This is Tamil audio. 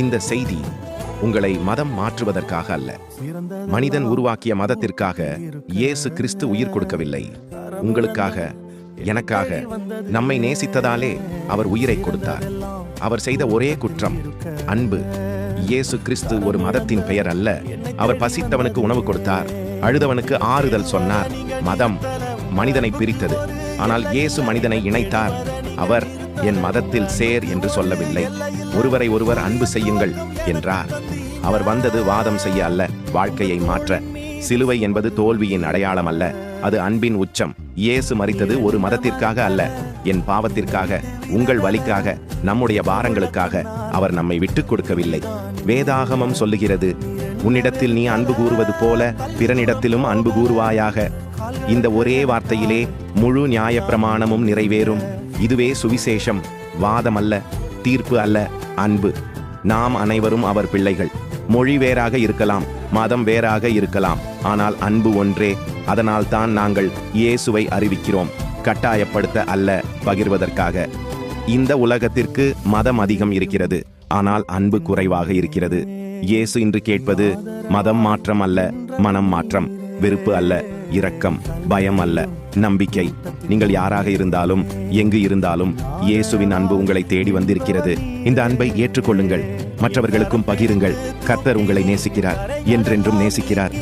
இந்த செய்தி உங்களை மதம் மாற்றுவதற்காக அல்ல. மனிதன் உருவாக்கிய மதத்திற்காக இயேசு கிறிஸ்து உயிர் கொடுக்கவில்லை. உங்களுக்காக எனக்காக நம்மை நேசித்ததாலே அவர் உயிரை கொடுத்தார். அவர் செய்த ஒரே குற்றம் அன்பு. இயேசு கிறிஸ்து ஒரு மதத்தின் பெயர் அல்ல. அவர் பசித்தவனுக்கு உணவு கொடுத்தார். அழுதவனுக்கு ஆறுதல் சொன்னார். மதம் மனிதனை பிரித்தது. ஆனால் இயேசு மனிதனை இணைத்தார். அவர் என் மதத்தில் சேர் என்று சொல்லவில்லை. ஒருவரை ஒருவர் அன்பு செய்யுங்கள் என்றார். அவர் வந்தது வாதம் செய்ய அல்ல வாழ்க்கையை மாற்ற. சிலுவை என்பது தோல்வியின் அடையாளம் அல்ல அது அன்பின் உச்சம். இயேசு மறித்தது ஒரு மதத்திற்காக அல்ல என் பாவத்திற்காக உங்கள் வழிக்காக நம்முடைய பாரங்களுக்காக. அவர் நம்மை விட்டுக் கொடுக்கவில்லை. வேதாகமம் சொல்லுகிறது உன்னிடத்தில் நீ அன்பு கூறுவது போல பிறனிடத்திலும் அன்பு கூறுவாயாக. இந்த ஒரே வார்த்தையிலே முழு நியாயப்பிரமாணமும் நிறைவேறும். இதுவே சுவிசேஷம். வாதம் அல்ல தீர்ப்பு அல்ல அன்பு. நாம் அனைவரும் அவர் பிள்ளைகள். மொழி வேறாக இருக்கலாம் மதம் வேறாக இருக்கலாம். ஆனால் அன்பு ஒன்றே. அதனால் தான் நாங்கள் இயேசுவை அறிவிக்கிறோம். கட்டாயப்படுத்த அல்ல பகிர்வதற்காக. இந்த உலகத்திற்கு மதம் அதிகம் இருக்கிறது. ஆனால் அன்பு குறைவாக இருக்கிறது. இயேசு இன்று கேட்பது மதம் மாற்றம் அல்ல மனம் மாற்றம். வெறுப்பு அல்ல இரக்கம் பயம் அல்ல நம்பிக்கை. நீங்கள் யாராக இருந்தாலும் எங்கு இருந்தாலும் இயேசுவின் அன்பு உங்களை தேடி வந்திருக்கிறது. இந்த அன்பை ஏற்றுக்கொள்ளுங்கள் மற்றவர்களுக்கும் பகிருங்கள். கர்த்தர் உங்களை நேசிக்கிறார் என்றென்றும் நேசிக்கிறார்.